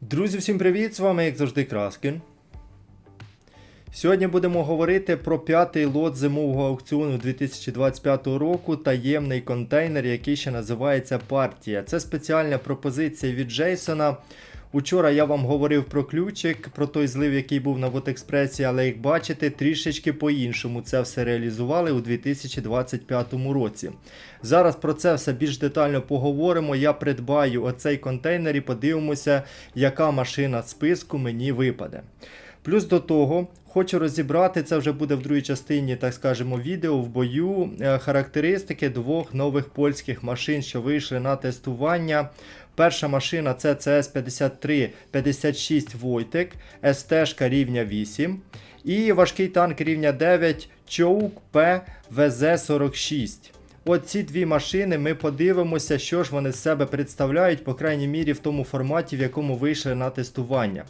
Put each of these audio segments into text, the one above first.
Друзі, всім привіт! З вами, як завжди, Краскін. Сьогодні будемо говорити про п'ятий лот зимового аукціону 2025 року таємний контейнер, який ще називається партія. Це спеціальна пропозиція від Джейсона. Учора я вам говорив про ключик, про той злив, який був на Вотекспресі, але як бачите, трішечки по-іншому це все реалізували у 2025 році. Зараз про це все більш детально поговоримо. Я придбаю оцей контейнер і подивимося, яка машина з списку мені випаде. Плюс до того, хочу розібрати, це вже буде в другій частині, так скажемо, відео в бою. е, Характеристики двох нових польських машин, що вийшли на тестування. Перша машина це CS 5356 Войтек, СТ рівня 8. І важкий танк рівня 9 Чоук ПВЗ-46. От ці дві машини ми подивимося, що ж вони з себе представляють, по крайній мірі в тому форматі, в якому вийшли на тестування.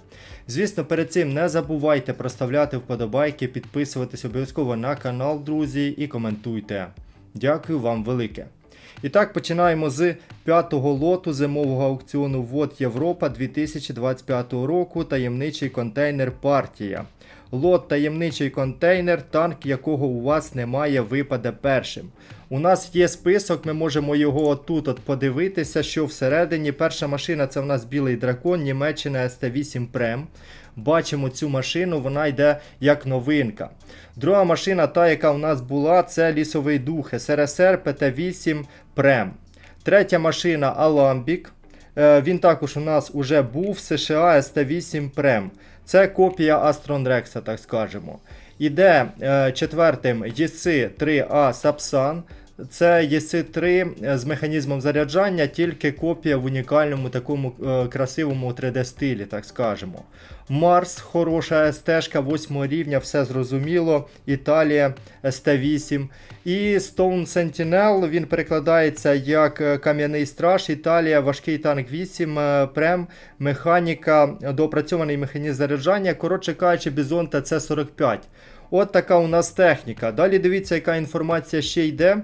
Звісно, перед цим не забувайте проставляти вподобайки, підписуватись обов'язково на канал, друзі, і коментуйте. Дякую вам велике. І так, починаємо з п'ятого лоту зимового аукціону ВОД Європа 2025 року. Таємничий контейнер партія. Лот таємничий контейнер, танк якого у вас немає, випаде першим. У нас є список, ми можемо його отут от подивитися, що всередині. Перша машина це в нас білий дракон, Німеччина ST8 Prem. Бачимо цю машину, вона йде як новинка. Друга машина, та, яка у нас була, це лісовий дух СРСР ПТ8 Prem. Третя машина Alambic. Е, Він також у нас уже був США ST8 Prem. Це копія Astron Rex, так скажемо. Іде е, четвертим єси 3А Сапсан. Це єси 3 з механізмом заряджання, тільки копія в унікальному такому е, красивому 3D стилі, так скажемо. Марс, хороша СТ 8 рівня, все зрозуміло. Італія СТ8. І Stone Sentinel, він перекладається як е, Кам'яний Страж, Італія, важкий танк 8, е, Прем, механіка, доопрацьований механізм заряджання. Коротше кажучи, Бізон ТЦ-45. От така у нас техніка. Далі дивіться, яка інформація ще йде.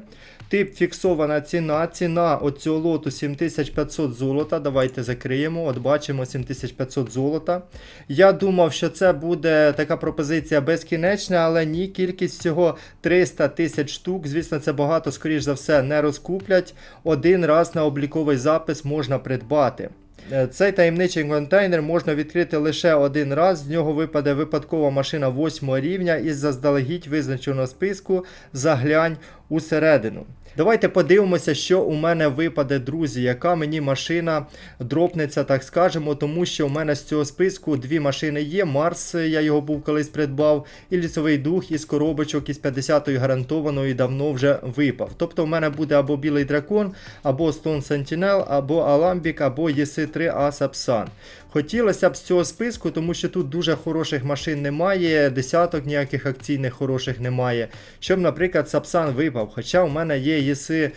Тип фіксована ціна. Ціна оцього лоту 7500 золота. Давайте закриємо. От бачимо 7500 золота. Я думав, що це буде така пропозиція безкінечна, але ні, кількість всього 300 тисяч штук. Звісно, це багато, скоріш за все, не розкуплять. Один раз на обліковий запис можна придбати. Е, Цей таємничий контейнер можна відкрити лише один раз. З нього випаде випадкова машина 8 рівня із заздалегідь визначеного списку. Заглянь усередину. Давайте подивимося, що у мене випаде, друзі, яка мені машина дропнеться, так скажемо, тому що у мене з цього списку дві машини є. Марс, я його був колись придбав, і лісовий дух із коробочок із 50-ї гарантованої давно вже випав. Тобто у мене буде або білий дракон, або Stone Sentinel, або Alambic, або EC3 Asapsan. Хотілося б з цього списку, тому що тут дуже хороших машин немає, десяток ніяких акційних хороших немає. Щоб, наприклад, Сапсан випав. Хоча у мене є ЄСи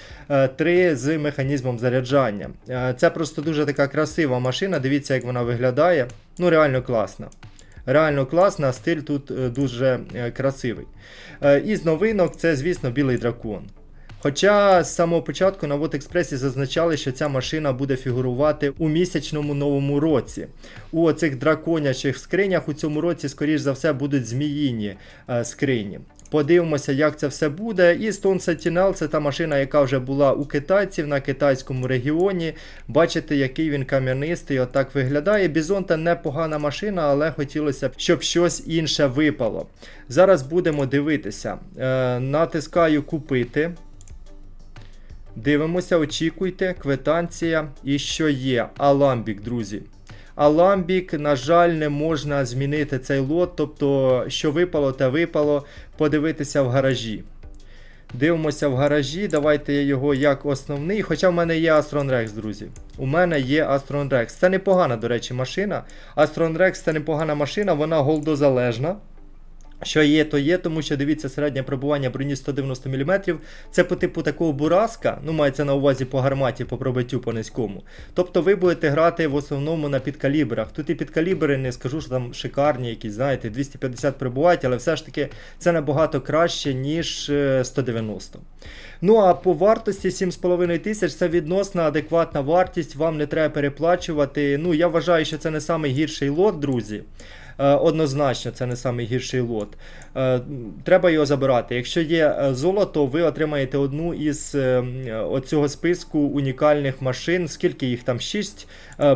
3 з механізмом заряджання. Е, Це просто дуже така красива машина. Дивіться, як вона виглядає. Ну, реально класна. Реально класна, стиль тут е, дуже е, красивий. Е, Із новинок це, звісно, білий дракон. Хоча з самого початку на Вотекспресі зазначали, що ця машина буде фігурувати у місячному новому році. У оцих драконячих скринях у цьому році, скоріш за все, будуть зміїні е, скрині. Подивимося, як це все буде. І Stone Sentinel це та машина, яка вже була у китайців на китайському регіоні. Бачите, який він кам'янистий, отак виглядає. Бізонта непогана машина, але хотілося б, щоб щось інше випало. Зараз будемо дивитися. Е, натискаю купити. Дивимося, очікуйте, квитанція і що є. Аламбік, друзі. Аламбік, на жаль, не можна змінити цей лот, тобто, що випало, те випало. Подивитися в гаражі. Дивимося в гаражі. Давайте я його як основний. Хоча в мене є Astron Rex, друзі. У мене є Astron Rex. Це непогана, до речі, машина. Astron Rex це непогана машина, вона голдозалежна. Що є, то є, тому що дивіться, середнє пробування броні 190 мм. Це по типу такого бураска, ну мається на увазі по гарматі, по пробиттю по низькому. Тобто ви будете грати в основному на підкалібрах. Тут і підкалібри, не скажу, що там шикарні, якісь, знаєте, 250 прибувають, але все ж таки це набагато краще, ніж е, 190. Ну а по вартості 7,5 тисяч це відносно адекватна вартість, вам не треба переплачувати. Ну, я вважаю, що це не найгірший лот, друзі. Е, Однозначно, це не найгірший лот. Е, Треба його забирати. Якщо є е, золото, ви отримаєте одну із оцього списку унікальних машин. Скільки їх там? 6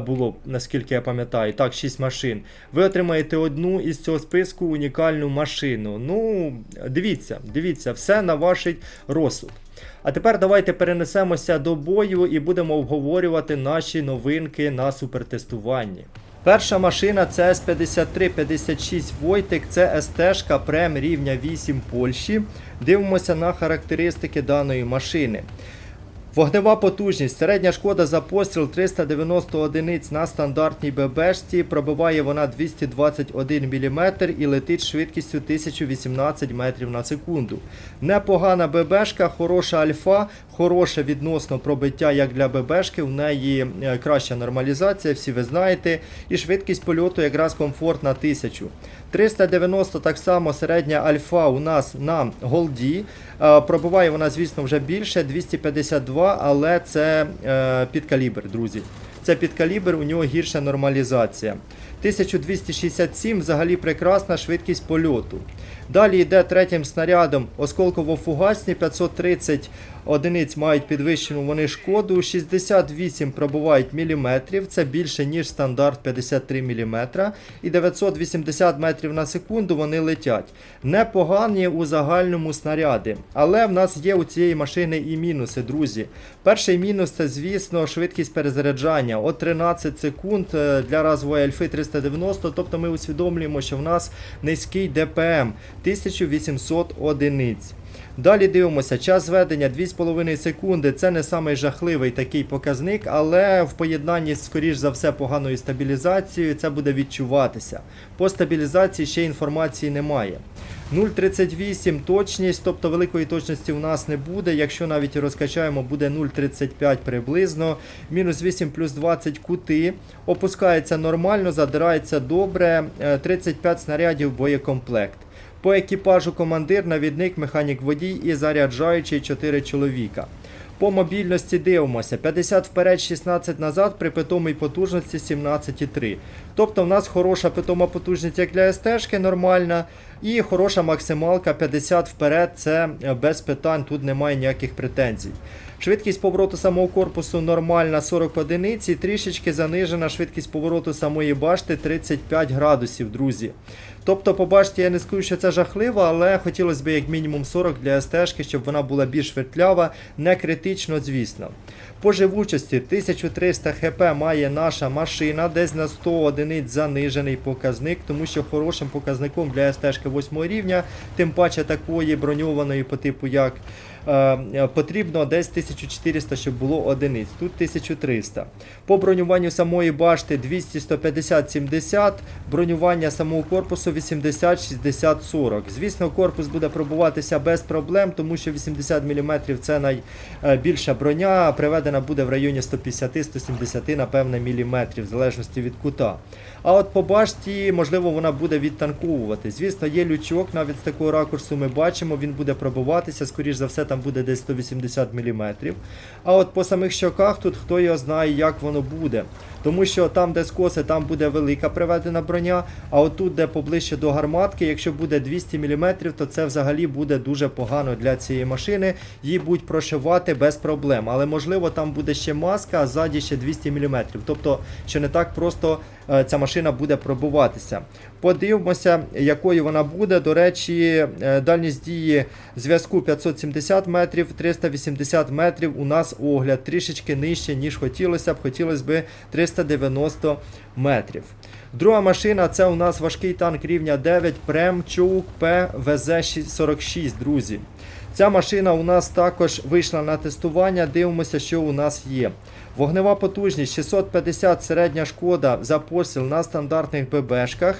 було, наскільки я пам'ятаю. Так, 6 машин. Ви отримаєте одну із цього списку унікальну машину. Ну, дивіться, дивіться, все на ваш розсуд. А тепер давайте перенесемося до бою і будемо обговорювати наші новинки на супертестуванні. Перша машина це С5356 Войтик, це СТ прем рівня 8 Польщі. Дивимося на характеристики даної машини. Вогнева потужність. Середня шкода за постріл 390 одиниць на стандартній ББшці. Пробиває вона 221 мм і летить швидкістю 1018 метрів на секунду. Непогана ББшка, хороша альфа, хороше відносно пробиття як для ББшки. В неї е, краща нормалізація, всі ви знаєте. І швидкість польоту якраз комфортна 1000. 390 так само середня альфа у нас на голді. Е, Пробиває вона, звісно, вже більше, 252, але це е, підкалібр, друзі. Це підкалібр, у нього гірша нормалізація. 1267 взагалі прекрасна швидкість польоту. Далі йде третім снарядом осколково-фугасні 530 одиниць мають підвищену вони шкоду, 68 пробувають міліметрів, це більше ніж стандарт 53 мм, і 980 метрів на секунду вони летять. Непогані у загальному снаряди. Але в нас є у цієї машини і мінуси, друзі. Перший мінус це, звісно, швидкість перезаряджання. От 13 секунд е, для разової альфи 390, тобто ми усвідомлюємо, що в нас низький ДПМ 1800 одиниць. Далі дивимося, час зведення 2,5 секунди. Це не самий жахливий такий показник, але в поєднанні скоріш за все, поганою стабілізацією це буде відчуватися. По стабілізації ще інформації немає. 0,38 точність, тобто великої точності у нас не буде. Якщо навіть розкачаємо, буде 0,35 приблизно. Мінус 8 плюс 20 кути. Опускається нормально, задирається добре. Е, 35 снарядів боєкомплект. По екіпажу командир, навідник, механік водій і заряджаючий 4 чоловіка. По мобільності дивимося 50 вперед, 16 назад при питомій потужності 17,3. Тобто в нас хороша питома потужність як для СТ-шки нормальна. І хороша максималка 50 вперед, це е, без питань, тут немає ніяких претензій. Швидкість повороту самого корпусу нормальна 40 одиниць і трішечки занижена швидкість повороту самої башти 35 градусів, друзі. Тобто, по башті я не скажу, що це жахливо, але хотілося б як мінімум 40 для СТ, щоб вона була більш вертлява, не критично, звісно. По живучості 1300 хп має наша машина, десь на 100 одиниць занижений показник, тому що хорошим показником для СТ 8 рівня, тим паче такої броньованої по типу як потрібно десь 1400, щоб було одиниць. Тут 1300. По бронюванню самої башти 200, 150, 70, бронювання самого корпусу 80, 60, 40. Звісно, корпус буде пробуватися без проблем, тому що 80 мм це найбільша броня, приведена буде в районі 150-170, напевне, міліметрів, в залежності від кута. А от по башті, можливо, вона буде відтанковувати. Звісно, є лючок, навіть з такого ракурсу ми бачимо, він буде пробуватися, скоріш за все, там буде десь 180 мм. А от по самих щоках тут хто його знає, як воно буде. Тому що там, де скоси, там буде велика приведена броня, а отут, де поближче до гарматки, якщо буде 200 мм, то це взагалі буде дуже погано для цієї машини. Її будуть прошивати без проблем. Але можливо там буде ще маска, а ззаді ще 200 мм. Тобто, що не так просто е, ця машина буде пробуватися. Подивимося, якою вона буде. До речі, е, дальність дії зв'язку 570 метрів, 380 метрів. У нас огляд трішечки нижче, ніж хотілося б. Хотілося б 390 метрів. Друга машина це у нас важкий танк рівня 9 Прем Чоук ПВЗ-46, друзі. Ця машина у нас також вийшла на тестування. Дивимося, що у нас є. Вогнева потужність 650 середня шкода за посіл на стандартних ББшках.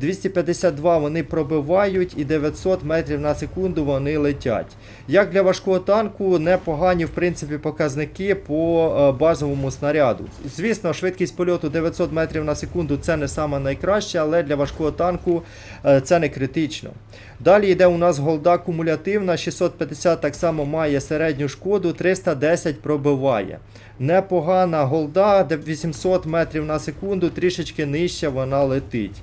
252 вони пробивають і 900 метрів на секунду вони летять. Як для важкого танку, непогані в принципі показники по е, базовому снаряду. Звісно, швидкість польоту 900 метрів на секунду це не саме найкраще, але для важкого танку е, це не критично. Далі йде у нас голда кумулятивна 650 так само має середню шкоду, 310 пробиває. Непогана голда, де 800 метрів на секунду, трішечки нижче вона летить.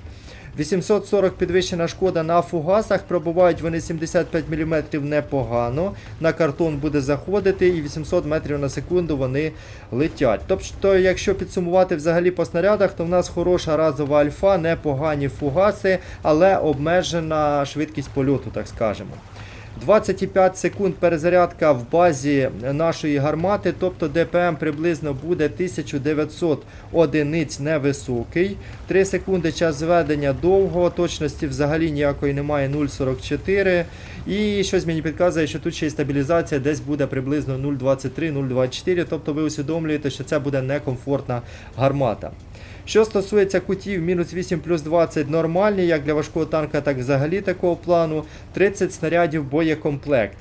840 підвищена шкода на фугасах, пробувають вони 75 мм непогано. На картон буде заходити і 800 метрів на секунду вони летять. Тобто, якщо підсумувати взагалі по снарядах, то в нас хороша разова альфа, непогані фугаси, але обмежена швидкість польоту, так скажемо. 25 секунд перезарядка в базі нашої гармати, тобто ДПМ приблизно буде 1900 одиниць невисокий. 3 секунди час зведення довго, точності взагалі ніякої немає 0,44. І щось мені підказує, що тут ще й стабілізація десь буде приблизно 0,23-0,24. Тобто ви усвідомлюєте, що це буде некомфортна гармата. Що стосується кутів, мінус 8 плюс 20 нормальні, як для важкого танка, так взагалі такого плану. 30 снарядів боєкомплект.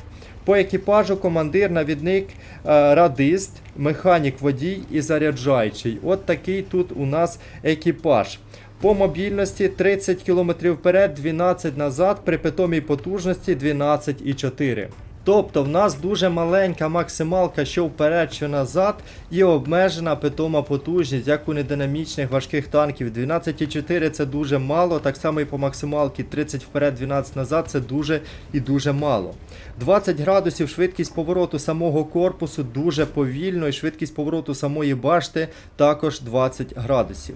По екіпажу командир, навідник, е, радист, механік водій і заряджаючий. От такий тут у нас екіпаж. По мобільності 30 км вперед, 12 назад, при питомій потужності 12,4. Тобто в нас дуже маленька максималка, що вперед, що назад, і обмежена питома потужність, як у нединамічних важких танків. 12,4 це дуже мало, так само і по максималці 30 вперед, 12 назад це дуже і дуже мало. 20 градусів швидкість повороту самого корпусу дуже повільно, і швидкість повороту самої башти також 20 градусів.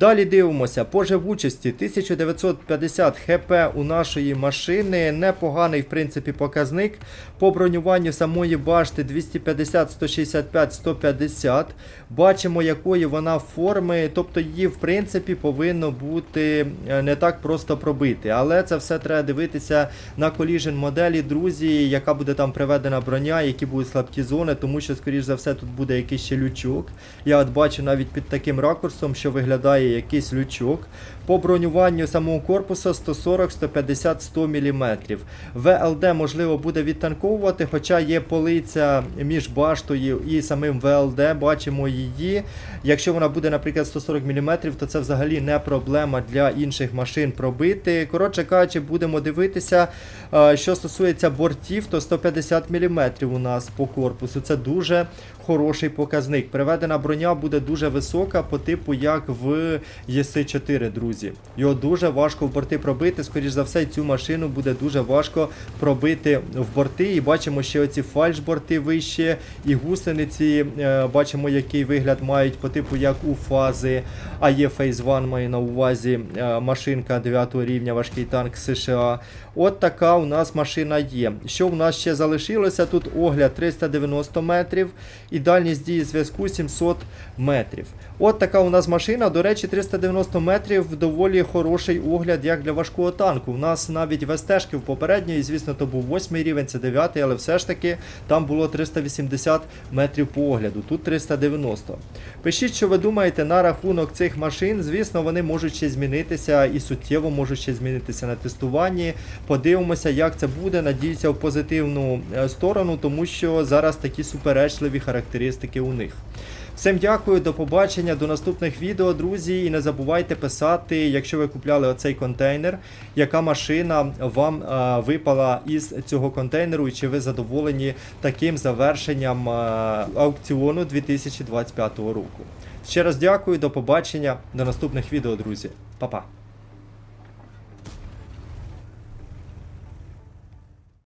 Далі дивимося по живучості 1950 хп у нашої машини. Непоганий, в принципі, показник. По бронюванню самої башти 250, 165, 150. Бачимо, якої вона форми. Тобто її, в принципі, повинно бути е, не так просто пробити. Але це все треба дивитися на коліжен моделі, друзі, яка буде там приведена броня, які будуть слабкі зони, тому що, скоріш за все, тут буде якийсь ще лючок. Я от бачу навіть під таким ракурсом, що виглядає якийсь лючок. По бронюванню самого корпусу 140, 150, 100 мм. ВЛД можливо буде відтанковувати, хоча є полиця між баштою і самим ВЛД. Бачимо її. Якщо вона буде, наприклад, 140 мм, то це взагалі не проблема для інших машин пробити. Коротше кажучи, будемо дивитися. Е, Що стосується бортів, то 150 мм у нас по корпусу. Це дуже хороший показник. Приведена броня буде дуже висока, по типу як в ЄС-4, друзі. Його дуже важко в борти пробити. Скоріш за все, цю машину буде дуже важко пробити в борти. І бачимо ще оці фальшборти вище, і гусениці. е, Бачимо, який вигляд мають по типу як у фази. А є 1 має на увазі е, машинка 9 рівня, важкий танк США. От така у нас машина є. Що в нас ще залишилося? Тут огляд 390 метрів і дальність дії зв'язку 700 метрів. От така у нас машина. До речі, 390 метрів доволі хороший огляд, як для важкого танку. У нас навіть ВСТшки в попередньої, звісно, то був 8 рівень, це 9, але все ж таки там було 380 метрів по огляду. Тут 390. Пишіть, що ви думаєте на рахунок цих машин. Звісно, вони можуть ще змінитися і суттєво можуть ще змінитися на тестуванні. Подивимося, як це буде. Надіюся в позитивну е, сторону, тому що зараз такі суперечливі характеристики у них. Всім дякую, до побачення, до наступних відео, друзі. І не забувайте писати, якщо ви купляли оцей контейнер, яка машина вам е, випала із цього контейнеру, і чи ви задоволені таким завершенням е, аукціону 2025 року. Ще раз дякую, до побачення, до наступних відео, друзі. Па-па.